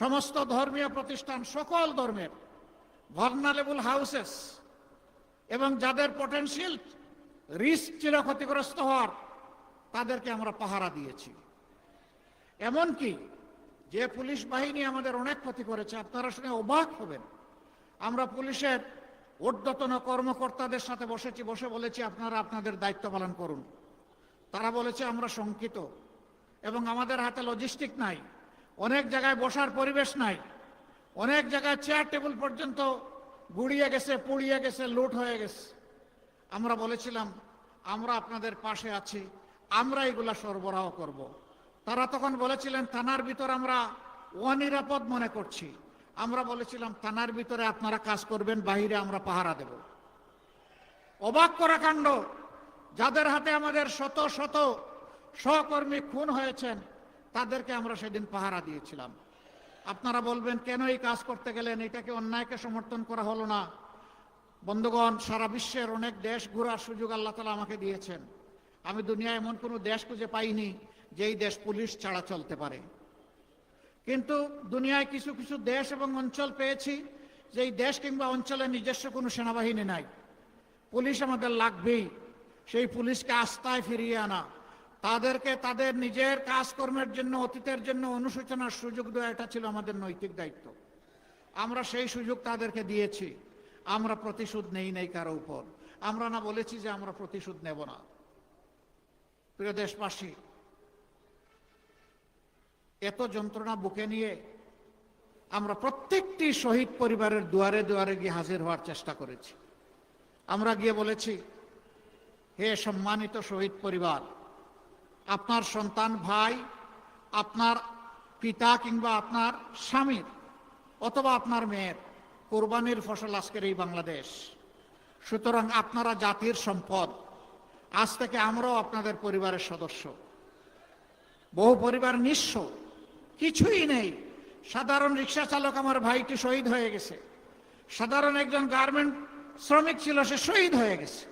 সমস্ত ধর্মীয় প্রতিষ্ঠান, সকল ধর্মের ভার্নালেবল হাউসেস এবং যাদের পটেনশিয়াল রিস্ক ছিল ক্ষতিগ্রস্ত হওয়ার, তাদেরকে আমরা পাহারা দিয়েছি। এমনকি যে পুলিশ বাহিনী আমাদের অনেক ক্ষতি করেছে, আপনারা শুনে অবাক হবেন। আমরা পুলিশের ঊর্ধ্বতন কর্মকর্তাদের সাথে বসেছি, বসে বলেছি, আপনারা আপনাদের দায়িত্ব পালন করুন। তারা বলেছে, আমরা শঙ্কিত এবং আমাদের হাতে লজিস্টিক নাই। অনেক জায়গায় বসার পরিবেশ নাই। অনেক জায়গায় চেয়ার টেবিল পর্যন্ত গুড়িয়ে গেছে, পুড়িয়ে গেছে লুট হয়ে গেছে। আমরা বলেছিলাম, আমরা আপনাদের পাশে আছি, আমরা এগুলা সরবরাহ করব। তারা তখন বলেছিলেন, থানার ভিতর আমরা অনিরাপদ মনে করছি। আমরা বলেছিলাম, থানার ভিতরে আপনারা কাজ করবেন, বাহিরে আমরা পাহারা দেব। অবাক করা কাণ্ড, যাদের হাতে আমাদের শত শত সহকর্মী খুন হয়েছেন তাদেরকে আমরা সেদিন পাহারা দিয়েছিলাম। আপনারা বলবেন, কেন এই কাজ করতে গেলেন? এটাকে অন্যায়কে সমর্থন করা হলো না। বন্ধুগণ, সারা বিশ্বের অনেক দেশ ঘোরার সুযোগ আল্লাহ তালা আমাকে দিয়েছেন। আমি দুনিয়ায় এমন কোনো দেশ খুঁজে পাইনি, যেই দেশ পুলিশ ছাড়া চলতে পারে। কিন্তু দুনিয়ায় কিছু কিছু দেশ এবং অঞ্চল পেয়েছি, যেই দেশ কিংবা অঞ্চলে নিজস্ব কোনো সেনাবাহিনী নাই। পুলিশ আমাদের লাগবেই। সেই পুলিশকে আস্থায় ফিরিয়ে আনা। তাদেরকে তাদের নিজের কাজকর্মের জন্য, অতীতের জন্য অনুশোচনার সুযোগ দেওয়া, এটা ছিল আমাদের নৈতিক দায়িত্ব। আমরা সেই সুযোগ তাদেরকে দিয়েছি। আমরা প্রতিশোধ নেই নেই কারও উপর। আমরা না বলেছি যে আমরা প্রতিশোধ নেব না। প্রিয় দেশবাসী, এত যন্ত্রণা বুকে নিয়ে আমরা প্রত্যেকটি শহীদ পরিবারের দুয়ারে দুয়ারে গিয়ে হাজির হওয়ার চেষ্টা করেছি। আমরা গিয়ে বলেছি, হে সম্মানিত শহীদ পরিবার আপনার সন্তান ভাই, আপনার পিতা কিংবা আপনার স্বামীর অথবা আপনার মেয়ের কোরবানির ফসল আজকের এই বাংলাদেশ। সুতরাং আপনারা জাতির সম্পদ। আজ থেকে আমরাও আপনাদের পরিবারের সদস্য। বহু পরিবার নিঃস্ব। কিছুই নেই। সাধারণ রিক্সা চালক আমার ভাইটি শহীদ হয়ে গেছে। সাধারণ একজন গার্মেন্ট শ্রমিক ছিল সে শহীদ হয়ে গেছে।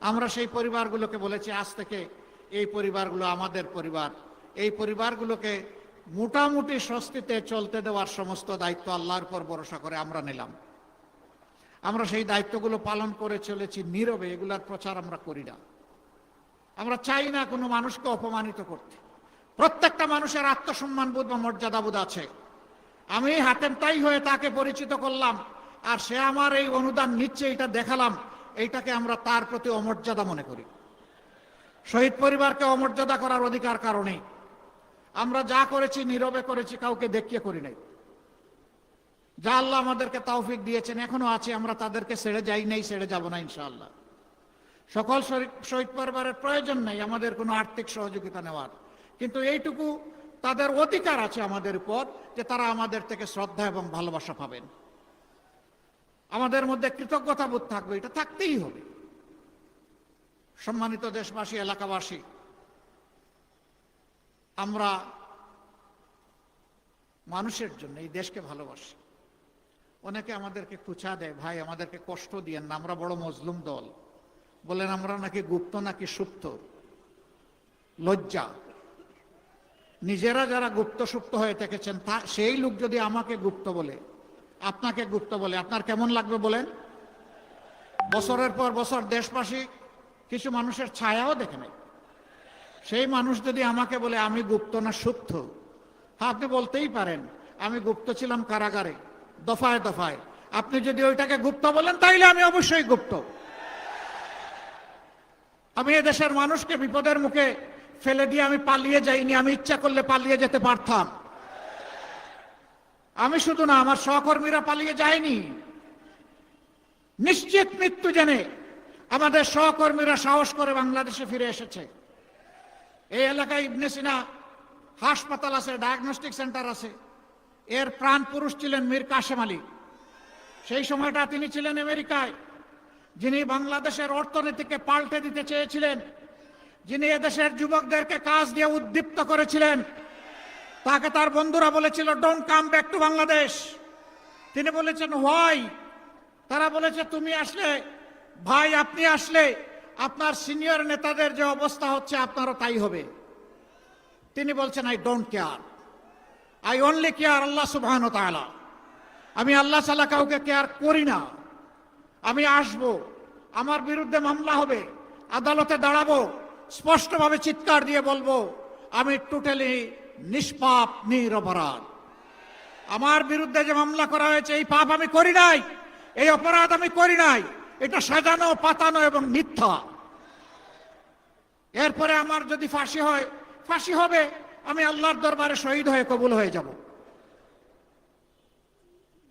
আমরা সেই পরিবারগুলোকে বলেছি, আজ থেকে এই পরিবারগুলো আমাদের পরিবার। এই পরিবারগুলোকে মোটামুটি স্বস্তিতে চলতে দেওয়ার সমস্ত দায়িত্ব আল্লাহর পর ভরসা করে আমরা নিলাম। আমরা সেই দায়িত্বগুলো পালন করে চলেছি নীরবে, এগুলার প্রচার আমরা করি না। আমরা চাই না কোনো মানুষকে অপমানিত করতে। প্রত্যেকটা মানুষের আত্মসম্মান বোধ বা মর্যাদাবোধ আছে। আমি হাতেম তাই হয়ে তাকে পরিচিত করলাম, আর সে আমার এই অনুদান নিচ্ছে, এটা দেখালাম, এইটাকে আমরা তার প্রতি অমর্যাদা মনে করি। শহীদ পরিবারকে অমর্যাদা করার অধিকার কারণে। আমরা যা করেছি, নীরবে করেছি, কাউকে দেখিয়ে করি নাই। যা আল্লাহ আমাদেরকে তৌফিক দিয়েছেন, এখনও আছে, আমরা তাদেরকে ছেড়ে যাই নাই, ছেড়ে যাব না, ইনশাআল্লাহ। সকল শহীদ পরিবারের প্রয়োজন নেই, আমাদের কোনো আর্থিক সহযোগিতা নেওয়ার। কিন্তু এইটুকু তাদের অধিকার আছে আমাদের উপর, যে তারা আমাদের থেকে শ্রদ্ধা এবং ভালোবাসা পাবেন। আমাদের মধ্যে কৃতজ্ঞতা বোধ থাকবে, এটা থাকতেই হবে। সম্মানিত দেশবাসী, এলাকাবাসী, আমরা মানুষের জন্য এই দেশকে ভালোবাসি। অনেকে আমাদেরকে খুচা দেয়, ভাই, আমাদেরকে কষ্ট দিয়েন না, আমরা বড় মজলুম দল। বলেন, আমরা নাকি গুপ্ত, নাকি সুপ্ত? লজ্জা। নিজেরা যারা গুপ্ত, সুপ্ত হয়ে থেকেছেন, তা, সেই লোক যদি আমাকে গুপ্ত বলে, আপনাকে গুপ্ত বলে, আপনার কেমন লাগবে বলেন? বছরের পর বছর দেশবাসী কিছু মানুষের ছায়াও দেখে নেই। সেই মানুষ যদি আমাকে বলে, আমি গুপ্ত না সুপ্ত? হ্যাঁ আপনি বলতেই পারেন, আমি গুপ্ত ছিলাম কারাগারে, দফায় দফায়। আপনি যদি ওইটাকে গুপ্ত বলেন, তাইলে আমি অবশ্যই গুপ্ত। আমি এদেশের মানুষকে বিপদের মুখে ফেলে দিয়ে আমি পালিয়ে যাইনি, আমি ইচ্ছা করলে পালিয়ে যেতে পারতাম। আমি শুধু না, আমার সহকর্মীরা পালিয়ে যায়নি। নিশ্চিত মৃত্যু জেনে আমাদের সহকর্মীরা সাহস করে বাংলাদেশে ফিরে এসেছে। এই এলাকায় ইবনে সিনা হাসপাতাল আছে ডায়াগনস্টিক সেন্টার আছে। এর প্রাণ পুরুষ ছিলেন মীর কাশেম আলী। সেই সময়টা তিনি ছিলেন আমেরিকায়। যিনি বাংলাদেশের অর্থনীতিকে পাল্টে দিতে চেয়েছিলেন, যিনি এদেশের যুবকদেরকে কাজ দিয়ে উদ্দীপ্ত করেছিলেন, তাকে তার বন্ধুরা বলেছিল don't come back to Bangladesh তিনি বলেছেন হোয়াই তারা বলেছে, তুমি আসলে ভাই, আপনি আসলে আপনার সিনিয়র নেতাদের যে অবস্থা হচ্ছে, আপনারও তাই হবে। তিনি বলছেন I don't care I only care Allah সুবহান তাআলা। আমি আল্লাহ ছাড়া কাউকে কেয়ার করি না। আমি আসব, আমার বিরুদ্ধে মামলা হবে, আদালতে দাঁড়াবো, স্পষ্টভাবে চিৎকার দিয়ে বলব, আমি টোটালি নিষ্পাপ, নিরপরাধ। আমার বিরুদ্ধে যে মামলা করা হয়েছে, এই পাপ আমি করি নাই, এই অপরাধ আমি করি নাই। এটা সাজানো, পাতানো এবং মিথ্যা। এরপরে আমার যদি ফাঁসি হয়, ফাঁসি হবে, আমি আল্লাহর দরবারে শহীদ হয়ে কবুল হয়ে যাব।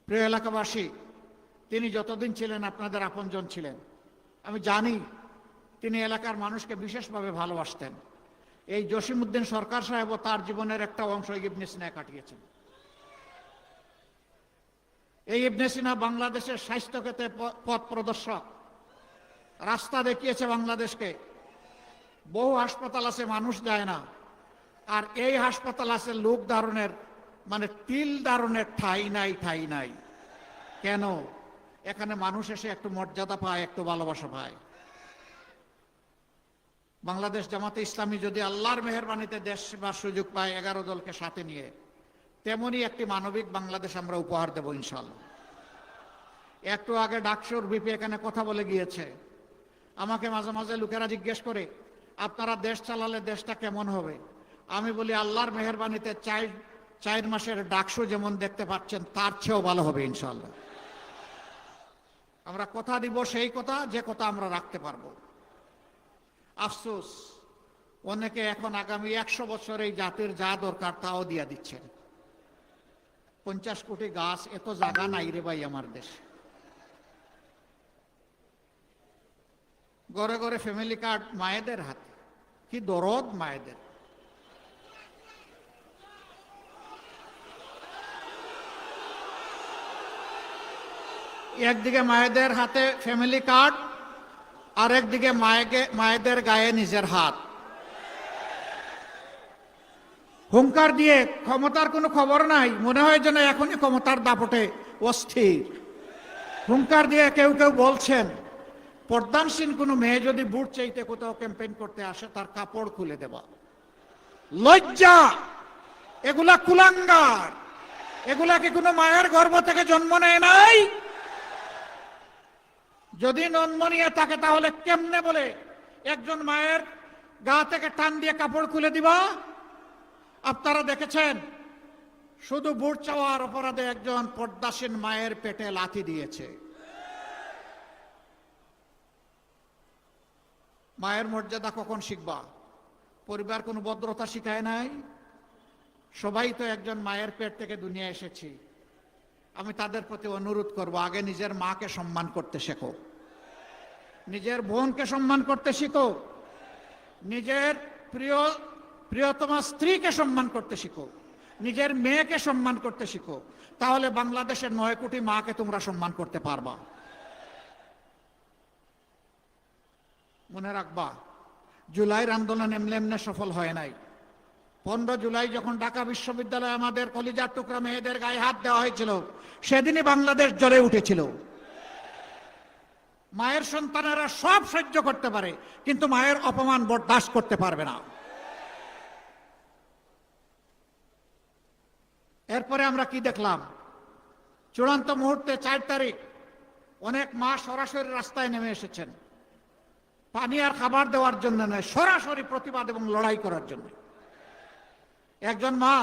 প্রিয় এলাকাবাসী, তিনি যতদিন ছিলেন আপনাদের আপনজন ছিলেন। আমি জানি তিনি এলাকার মানুষকে বিশেষভাবে ভালোবাসতেন। এই জসিমউদ্দিন সরকার সাহেবও তার জীবনের একটা অংশ ইবনে সিনায় কাটিয়েছেন। এই ইবনে সিনা বাংলাদেশের স্বাস্থ্যক্ষেত্রে প- পথ প্রদর্শক। রাস্তা দেখিয়েছে বাংলাদেশকে। বহু হাসপাতাল আছে, মানুষ যায় না। আর এই হাসপাতাল আছে লোক ধারণের মানে তিল ধারণের ঠাই নাই ঠাই নাই। কেন? এখানে মানুষ এসে একটু মর্যাদা পায়, একটু ভালোবাসা পায়। বাংলাদেশ জামাতে ইসলামী যদি আল্লাহর মেহরবানিতে দেশ সেবার সুযোগ পায়, এগারো দলকে সাথে নিয়ে। তেমনি একটি মানবিক বাংলাদেশ আমরা উপহার দেব ইনশাল্লাহ একটু আগে ডাকসুর বিপি এখানে কথা বলে গিয়েছে। আমাকে মাঝে মাঝে লোকেরা জিজ্ঞেস করে, আপনারা দেশ চালালে দেশটা কেমন হবে? আমি বলি, আল্লাহর মেহরবানিতে চার চার মাসের ডাকসু যেমন দেখতে পাচ্ছেন, তার চেয়েও ভালো হবে ইনশাল্লাহ আমরা কথা দিব সেই কথা, যে কথা আমরা রাখতে পারব। আফসোস, অনেকে এখন আগামী একশো বছর এই জাতির যা দরকার তাও দিয়া দিচ্ছেন। পঞ্চাশ কোটি গাছ এত জায়গা নাই রে ভাই আমার দেশে। গড়ে গড়ে ফ্যামিলি কার্ড মায়েদের হাতে। কি দরদ মায়েদের। একদিকে মায়েদের হাতে ফ্যামিলি কার্ড আর একদিকে মায়েকে মায়েদের গায়ে নিজের হাত। হুঙ্কার দিয়ে ক্ষমতার কোনো খবর নাই, মনে হয় যেন এখনই ক্ষমতার দাপটে অস্থির। হুঙ্কার দিয়ে কেউ কেউ বলছেন পর্দানসীন কোনো মেয়ে যদি বুট চাইতে কোথাও ক্যাম্পেইন করতে আসে, তার কাপড় খুলে দেওয়া লজ্জা! এগুলা কুলাঙ্গার! এগুলা কি কোনো মায়ের গর্ভ থেকে জন্ম নেয় নাই? যদি জন্ম থাকে, তাহলে কেমনে বলে, একজন মায়ের গা থেকে টান দিয়ে কাপড় খুলে দিবা? আপনারা দেখেছেন? শুধু বুট চাওয়ার অপরাধে একজন পর্দাসীন মায়ের পেটে লাথি দিয়েছে। মায়ের মর্যাদা কখন শিখবা? পরিবার কোনো ভদ্রতা শিখায় নাই? সবাই তো একজন মায়ের পেট থেকে দুনিয়া এসেছি। আমি তাদের প্রতি অনুরোধ করব, আগে নিজের মাকে সম্মান করতে শেখো। নিজের বোনকে সম্মান করতে শিখো। নিজের প্রিয় প্রিয়তমা স্ত্রীকে সম্মান করতে শিখো, নিজের মেয়েকে সম্মান করতে শিখো, তাহলে বাংলাদেশের নয় কোটি মাকে তোমরা সম্মান করতে পারবা। মনে রাখবা, জুলাইয়ের আন্দোলন এমনি এমনি সফল হয় নাই। পনেরো জুলাই যখন ঢাকা বিশ্ববিদ্যালয়ে আমাদের কলিজার টুকরা মেয়েদের গায়ে হাত দেওয়া হয়েছিল, সেদিনই বাংলাদেশ জ্বলে উঠেছিল। মায়ের সন্তানেরা সব সহ্য করতে পারে, কিন্তু মায়ের অপমান বরদাস্ত করতে পারবে না। এরপরে আমরা কি দেখলাম? চূড়ান্ত মুহূর্তে চার তারিখ, অনেক মা সরাসরি রাস্তায় নেমে এসেছেন। পানি আর খাবার দেওয়ার জন্য নয়, সরাসরি প্রতিবাদ এবং লড়াই করার জন্য। একজন মা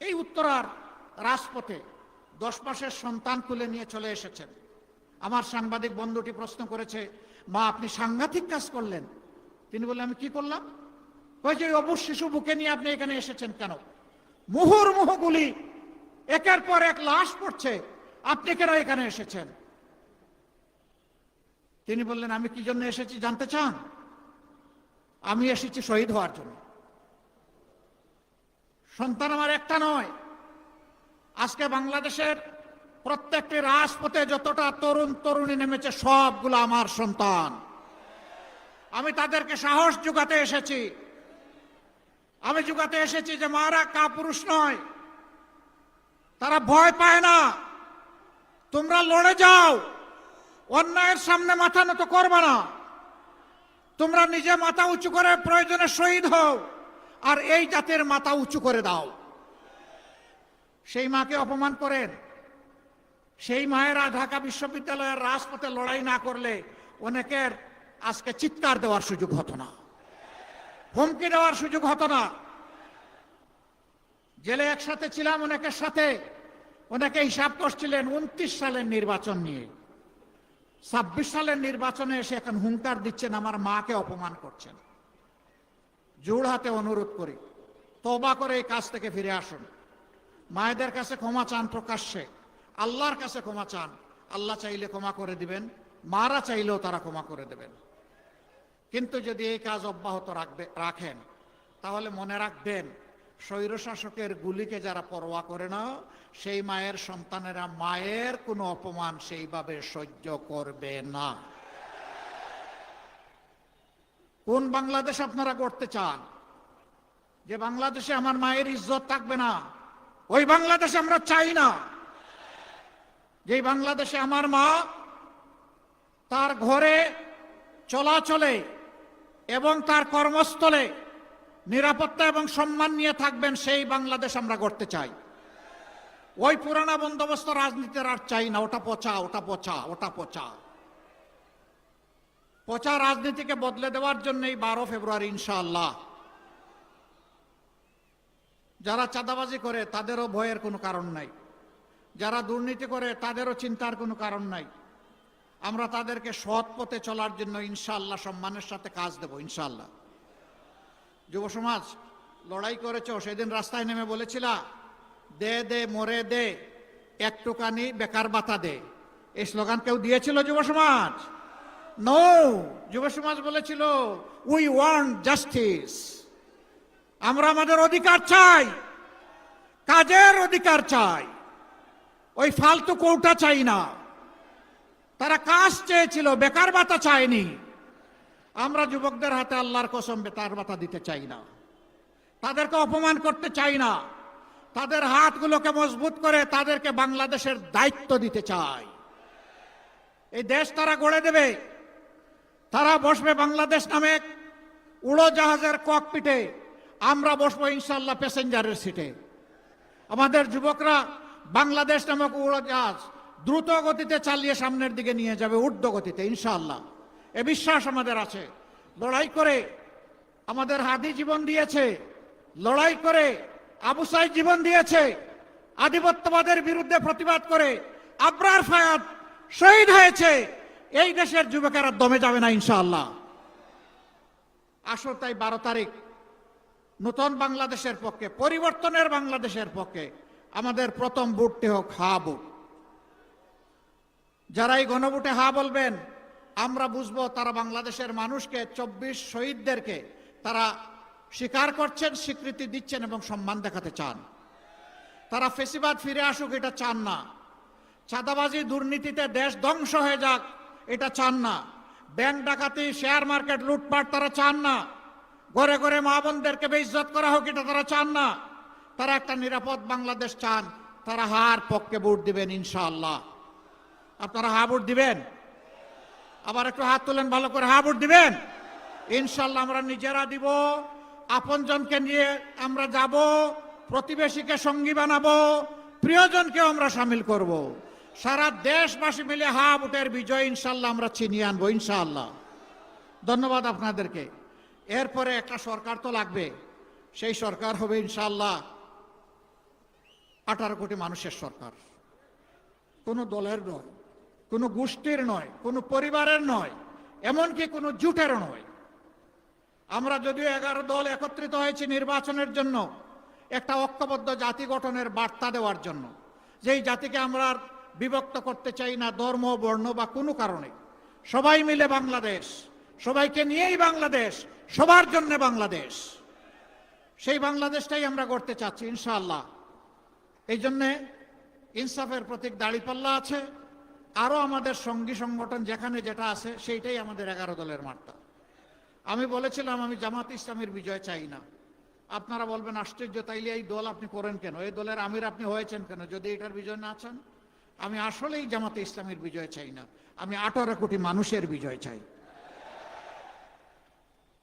এই উত্তরার রাজপথে দশ মাসের সন্তান তুলে নিয়ে চলে এসেছেন। আমার সাংবাদিক বন্ধুটি প্রশ্ন করেছে, মা, আপনি সাংঘাতিক কাজ করলেন। তিনি বললেন, আমি কি করলাম? ওই যে শিশু বুকে নিয়ে আপনি এখানে এসেছেন কেন? মুহুর মুহ গুলি একের পর এক লাশ পড়ছে। আপনি কেন এখানে এসেছেন? তিনি বললেন, আমি কি জন্য এসেছি জানতে চান? আমি এসেছি শহীদ হওয়ার জন্য। সন্তান আমার একটা নয়। আজকে বাংলাদেশের প্রত্যেকটি রাজপথে যতটা তরুণ তরুণী নেমেছে, সবগুলো আমার সন্তান। আমি তাদেরকে সাহস যোগাতে এসেছি। আমি যোগাতে এসেছি যে মারা কা পুরুষ নয়। তারা ভয় পায় না। তোমরা লড়ে যাও। অন্যায়ের সামনে মাথা নত করবে না। তোমরা নিজে মাথা উঁচু করে প্রয়োজনে শহীদ হও আর এই জাতের মাথা উঁচু করে দাও। সেই মাকে অপমান করেন। সেই মায়েরা ঢাকা বিশ্ববিদ্যালয়ের রাজপথে লড়াই না করলে অনেকের আজকে চিৎকার দেওয়ার সুযোগ হতো না। হুমকি দেওয়ার সুযোগ হতো না। জেলে একসাথে ছিলাম অনেকের সাথে অনেকে হিসাব করছিলেন উনত্রিশ সালের নির্বাচন নিয়ে। ছাব্বিশ সালের নির্বাচনে এসে এখন হুঙ্কার দিচ্ছেন, আমার মাকে অপমান করছেন। জোড় হাতে অনুরোধ করি তবা করে এই কাজ থেকে ফিরে আসুন। মায়েদের কাছে ক্ষমা চান প্রকাশ্যে, আল্লাহর কাছে ক্ষমা চান। আল্লাহ চাইলে ক্ষমা করে দিবেন, মারা চাইলেও তারা ক্ষমা করে দেবেন। কিন্তু যদি এই কাজ অব্যাহত রাখবে রাখেন, তাহলে মনে রাখবেন, স্বৈরশাসকের গুলিকে যারা পরোয়া করে না, সেই মায়ের সন্তানেরা মায়ের কোনো অপমান সেইভাবে সহ্য করবে না। কোন বাংলাদেশ আপনারা করতে চান? যে বাংলাদেশে আমার মায়ের ইজ্জত থাকবে না, ওই বাংলাদেশ আমরা চাই না। যে বাংলাদেশে আমার মা, তার ঘরে চলাচলে এবং তার কর্মস্থলে নিরাপত্তা এবং সম্মান নিয়ে থাকবেন, সেই বাংলাদেশ আমরা করতে চাই। ওই পুরানা বন্দোবস্ত রাজনীতির আর চাই না, ওটা পচা ওটা পচা ওটা পচা। পচা রাজনীতিকে বদলে দেওয়ার জন্য এই বারো ফেব্রুয়ারি, ইনশাআল্লাহ। যারা চাঁদাবাজি করে, তাদেরও ভয়ের কোনো কারণ নাই। যারা দুর্নীতি করে, তাদেরও চিন্তার কোনো কারণ নাই। আমরা তাদেরকে সৎ পথে চলার জন্য ইনশাল্লাহ সম্মানের সাথে কাজ দেব ইনশাল্লাহ যুব সমাজ, লড়াই করেছ, সেদিন রাস্তায় নেমে বলেছিলা, দে দে, মরে দে, একটুখানি বেকার বাতা দে। এই স্লোগান কেউ দিয়েছিল যুব সমাজ? নো যুব সমাজ বলেছিল উই ওয়ান্ট জাস্টিস আমরা আমাদের অধিকার চাই, কাজের অধিকার চাই। ওই ফালতু কৌটা চাই না। তারা কাজ চেয়েছিল, বেকার ভাতা চায়নি। আমরা যুবকদের হাতে আল্লাহর কসম, বেকার ভাতা দিতে চাই না। তাদেরকে অপমান করতে চাই না। তাদের হাতগুলোকে মজবুত করে তাদেরকে বাংলাদেশের দায়িত্ব দিতে চাই। এই দেশ তারা গড়ে দেবে। তারা বসবে বাংলাদেশ নামে উড়োজাহাজের ককপিটে আমরা বসবো ইনশাল্লাহ প্যাসেঞ্জারের সিটে আমাদের যুবকরা বাংলাদেশ নামক উড়োজাহাজ দ্রুত গতিতে চালিয়ে সামনের দিকে নিয়ে যাবে ঊর্ধ্ব গতিতে ইনশাআল্লাহ। এ বিশ্বাস আমাদের আছে। লড়াই করে আমাদের হাদি জীবন দিয়েছে। লড়াই করে আবু সাইদ জীবন দিয়েছে। আধিপত্যবাদের বিরুদ্ধে প্রতিবাদ করে আবরার ফায়াত শহীদ হয়েছে। এই দেশের যুবকেরা দমে যাবে না, ইনশাআল্লাহ। আসো তাই বারো তারিখ, নতুন বাংলাদেশের পক্ষে, পরিবর্তনের বাংলাদেশের পক্ষে, আমাদের প্রথম বুটটি হোক, হা বুট যারা এই গণভোটে হা বলবেন, আমরা বুঝব তারা বাংলাদেশের মানুষকে, চব্বিশ শহীদদেরকে তারা স্বীকার করছেন, স্বীকৃতি দিচ্ছেন এবং সম্মান দেখাতে চান। তারা ফেসিবাদ ফিরে আসুক, এটা চান না। চাঁদাবাজি দুর্নীতিতে দেশ ধ্বংস হয়ে যাক, এটা চান না। ব্যাংক ডাকাতি, শেয়ার মার্কেট লুটপাট, তারা চান না। ঘরে ঘরে মা বোনদেরকে বেইজ্জত করা হোক, এটা তারা চান না। তারা একটা নিরাপদ বাংলাদেশ চান, তারা হার পক্ষে ভোট দিবেন, ইনশাআল্লাহ। আপনারা হাবুট দিবেন? আবার একটু হাত তোলেন, ভালো করে হাবুট দিবেন? ইনশাল্লাহ আমরা নিজেরা দিব, আপনজনকে নিয়ে আমরা যাব, প্রতিবেশীকে সঙ্গী বানাবো, প্রিয়জনকেও আমরা সামিল করব। সারা দেশবাসী মিলে হা ভোটের বিজয় ইনশাল্লাহ আমরা ছিনিয়ে আনব ইনশাআল্লাহ ধন্যবাদ আপনাদেরকে। এরপরে একটা সরকার তো লাগবে। সেই সরকার হবে ইনশাল্লাহ আঠারো কোটি মানুষের সরকার। কোনো দলের নয়। কোনো গোষ্ঠীর নয়, কোনো পরিবারের নয়, এমনকি কোনো জুটেরও নয়। আমরা যদিও এগারো দল একত্রিত হয়েছি নির্বাচনের জন্য, একটা ঐক্যবদ্ধ জাতি গঠনের বার্তা দেওয়ার জন্য। যেই জাতিকে আমরা বিভক্ত করতে চাই না, ধর্ম, বর্ণ বা কোনো কারণে। সবাই মিলে বাংলাদেশ, সবাইকে নিয়েই বাংলাদেশ, সবার জন্য বাংলাদেশ। সেই বাংলাদেশটাই আমরা করতে চাচ্ছি, ইনশাআল্লাহ। এই জন্যে ইনসাফের প্রতীক দাড়িপাল্লা আছে। আরও আমাদের সঙ্গী সংগঠন যেখানে যেটা আছে, সেইটাই আমাদের এগারো দলের মাঠটা। আমি বলেছিলাম, আমি জামাত ইসলামের বিজয় চাই না। আপনারা বলবেন, আশ্চর্য, তাইলে এই দল আপনি করেন কেন? এই দলের আমির আপনি হয়েছেন কেন? যদি এটার বিজয় না চান, আমি আসলেই জামাতে ইসলামের বিজয় চাই না। আমি আঠারো কোটি মানুষের বিজয় চাই।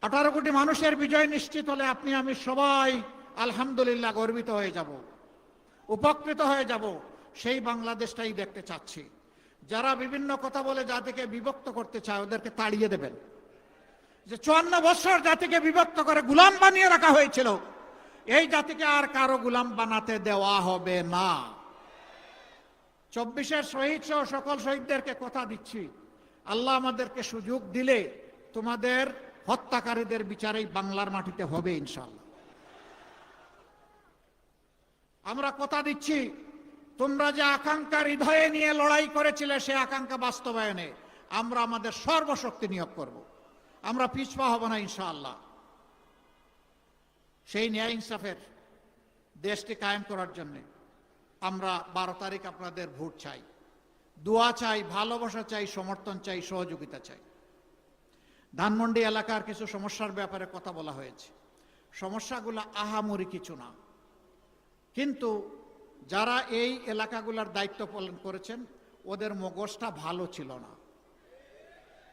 আঠারো কোটি মানুষের বিজয় নিশ্চিত হলে আপনি, আমি সবাই আলহামদুলিল্লাহ গর্বিত হয়ে যাব, উপকৃত হয়ে যাব। সেই বাংলাদেশটাই দেখতে চাচ্ছি। যারা বিভিন্ন কথা বলে জাতিকে বিভক্ত করতে চায়, ওদেরকে তাড়িয়ে দেবেন। যে চুয়ান্ন বছর জাতিকে বিভক্ত করে গুলাম বানিয়ে রাখা হয়েছিল, এই জাতিকে আর কারও গুলাম বানাতে দেওয়া হবে না। চব্বিশের শহীদ সহ সকল শহীদদেরকে কথা দিচ্ছি। আল্লাহ আমাদেরকে সুযোগ দিলে তোমাদের হত্যাকারীদের বিচারেই বাংলার মাটিতে হবে ইনশাল্লাহ আমরা কথা দিচ্ছি তোমরা যে আকাঙ্ক্ষা হৃদয়ে নিয়ে লড়াই করেছিলে সে আকাঙ্ক্ষা বাস্তবায়নে আমরা আমাদের সর্বশক্তি নিয়োগ করব। আমরা পিছপা হব না, ইনশাআল্লাহ। সেই ন্যায় ইনসাফের দেশটি কায়েম করার জন্য আমরা বারো তারিখ আপনাদের ভোট চাই। দোয়া চাই, ভালোবাসা চাই, সমর্থন চাই, সহযোগিতা চাই। ধানমন্ডি এলাকার কিছু সমস্যার ব্যাপারে কথা বলা হয়েছে। সমস্যাগুলো আহামরি কিছু না। কিন্তু যারা এই এলাকাগুলোর দায়িত্ব পালন করেছেন, ওদের মগজটা ভালো ছিল না।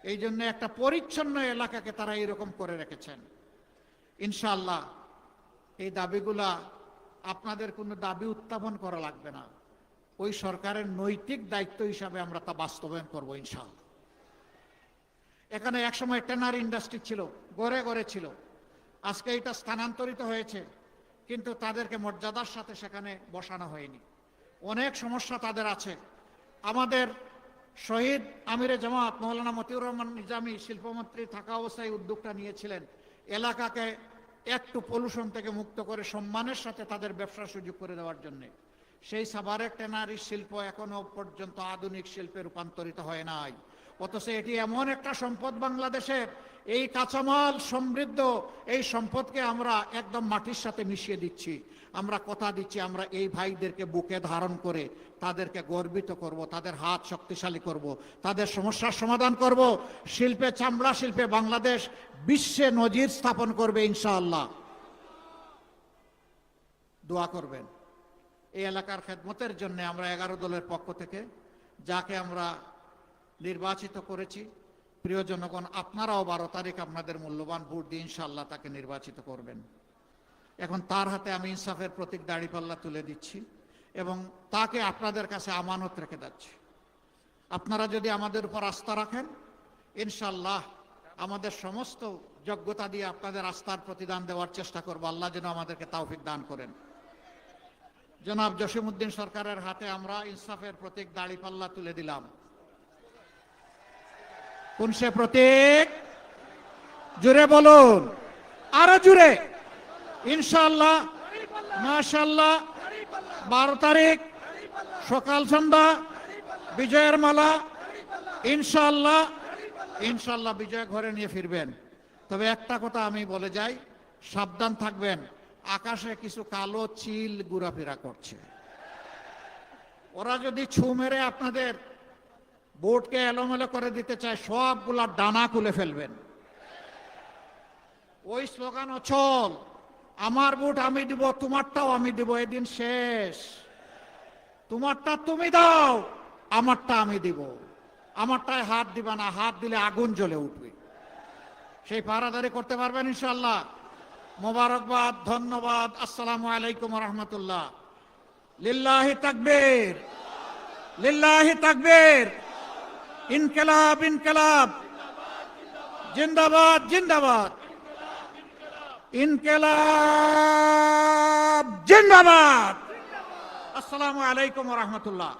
এই জন্য একটা পরিচ্ছন্ন এলাকাকে তারা এরকম করে রেখেছেন। ইনশাল্লাহ এই দাবিগুলা আপনাদের কোনো দাবি উত্থাপন করা লাগবে না। ওই সরকারের নৈতিক দায়িত্ব হিসাবে আমরা তা বাস্তবায়ন করব ইনশাল্লাহ এখানে একসময় টেনার ইন্ডাস্ট্রি ছিল, গড়ে গড়ে ছিল। আজকে এটা স্থানান্তরিত হয়েছে। কিন্তু তাদেরকে মর্যাদার সাথে সেখানে বসানো হয়নি। অনেক সমস্যা তাদের আছে। আমাদের শহীদ আমিরে জামাত মৌলানা মতিউর রহমান নিজামী শিল্পমন্ত্রী থাকা অবস্থায় উদ্যোগটা নিয়েছিলেন। এলাকাকে একটু পলিউশন থেকে মুক্ত করে সম্মানের সাথে তাদের ব্যবসার সুযোগ করে দেওয়ার জন্য। সেই সাবারেক টেনারি শিল্প এখনও পর্যন্ত আধুনিক শিল্পে রূপান্তরিত হয় নাই। অথচ এটি এমন একটা সম্পদ বাংলাদেশের। এই কাঁচামাল সমৃদ্ধ, এই সম্পদকে আমরা একদম মাটির সাথে মিশিয়ে দিচ্ছি। আমরা কথা দিচ্ছি, আমরা এই ভাইদেরকে বুকে ধারণ করে তাদেরকে গর্বিত করব, তাদের হাত শক্তিশালী করব, তাদের সমস্যার সমাধান করব। শিল্পে চামড়া, শিল্পে বাংলাদেশ বিশ্বে নজির স্থাপন করবে ইনশাআল্লাহ। দোয়া করবেন। এই এলাকার খেদমতের জন্য আমরা এগারো দলের পক্ষ থেকে, যাকে আমরা নির্বাচিত করেছি। প্রিয় জনগণ, আপনারাও বারো তারিখ আপনাদের মূল্যবান ভোট দিয়ে ইনশাল্লাহ তাকে নির্বাচিত করবেন। এখন তার হাতে আমি ইনসাফের প্রতীক দাড়িপাল্লা তুলে দিচ্ছি এবং তাকে আপনাদের কাছে আমানত রেখে যাচ্ছি। আপনারা যদি আমাদের উপর আস্থা রাখেন ইনশাল্লাহ আমাদের সমস্ত যোগ্যতা দিয়ে আপনাদের আস্থার প্রতিদান দেওয়ার চেষ্টা করব। আল্লাহ যেন আমাদেরকে তাওফিক দান করেন। জনাব জসিমুদ্দিন সরকারের হাতে আমরা ইনসাফের প্রতীক দাড়িপাল্লা তুলে দিলাম। কোন সে প্রতীক? জুড়ে বলুন। আরও জুড়ে ইনশাল্লাহ মাশাল্লাহ বারো তারিখ, সকাল সন্ধ্যা, বিজয়ের মালা। ইনশাল্লাহ ইনশাল্লাহ বিজয় ঘরে নিয়ে ফিরবেন। তবে একটা কথা আমি বলে যাই, সাবধান থাকবেন, আকাশে কিছু কালো চিল ঘোরাফেরা করছে। ওরা যদি ছু মেরে আপনাদের বোর্ডকে এলোমেলো করে দিতে চায়, সবগুলা ডানা খুলে ফেলবেন। ওই স্লোগান চল আমার বুট আমি দিব, তোমারটাও আমি দিব, এদিন শেষ। তোমারটা তুমি দাও, আমারটা আমি দিব। আমারটায় হাত দিবা না, হাত দিলে আগুন জ্বলে উঠবে। সেই পাহারাদারি করতে পারবেন ইনশাল্লাহ মোবারকবাদ, ধন্যবাদ, আসসালামু আলাইকুম রহমতুল্লাহ। লিল্লাহি তাকবীর লিল্লাহি তাকবীর। ইনকলাব ইনকলাব। জিন্দাবাদ জিন্দাবাদ। ইনকলাব, জিন্দাবাদ। আসসালামু আলাইকুম রহমতুল্লাহ।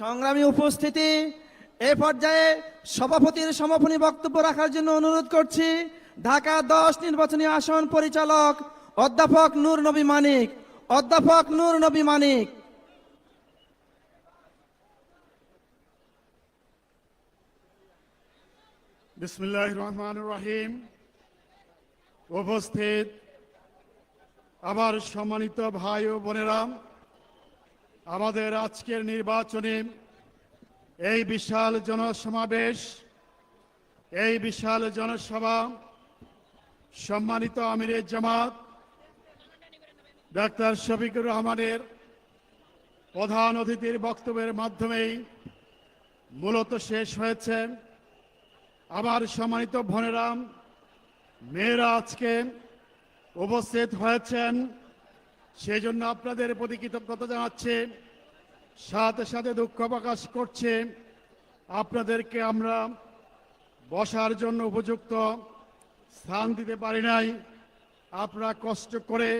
সংগ্রামী উপস্থিতি, এ পর্যায়ে সভাপতির সমাপনী বক্তব্য রাখার জন্য অনুরোধ করছি, ঢাকা দশ নির্বাচনী আসন পরিচালক অধ্যাপক নূর নবী মানিক, অধ্যাপক নূর নবী মানিক। রহমান রহিম। উপস্থিত আবার সম্মানিত ভাই ও বোনেরা, আমাদের আজকের নির্বাচনে এই বিশাল জনসমাবেশ, এই বিশাল জনসভা সম্মানিত আমিরের জামাত, ডাক্তার শফিকুর রহমানের প্রধান অতিথির বক্তব্যের মাধ্যমেই মূলত শেষ হয়েছে। আমার সম্মানিত বোনেরা, মেয়েরা আজকে উপস্থিত হয়েছেন। সেই জন্য আপনাদের প্রতি কৃতজ্ঞতা জানাচ্ছে। সাথে সাথে দুঃখ প্রকাশ করছে। আপনাদেরকে আমরা বসার জন্য উপযুক্ত স্থান দিতে পারি নাই। আপনারা কষ্ট করে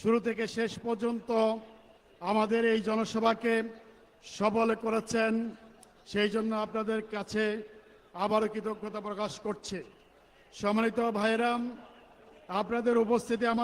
শুরু থেকে শেষ পর্যন্ত আমাদের এই জনসভাকে সবল করেছেন। সেই জন্য আপনাদের কাছে আবারও কৃতজ্ঞতা প্রকাশ করছে। সম্মানিত ভাইরাম আপনাদের উপস্থিতি আমাদের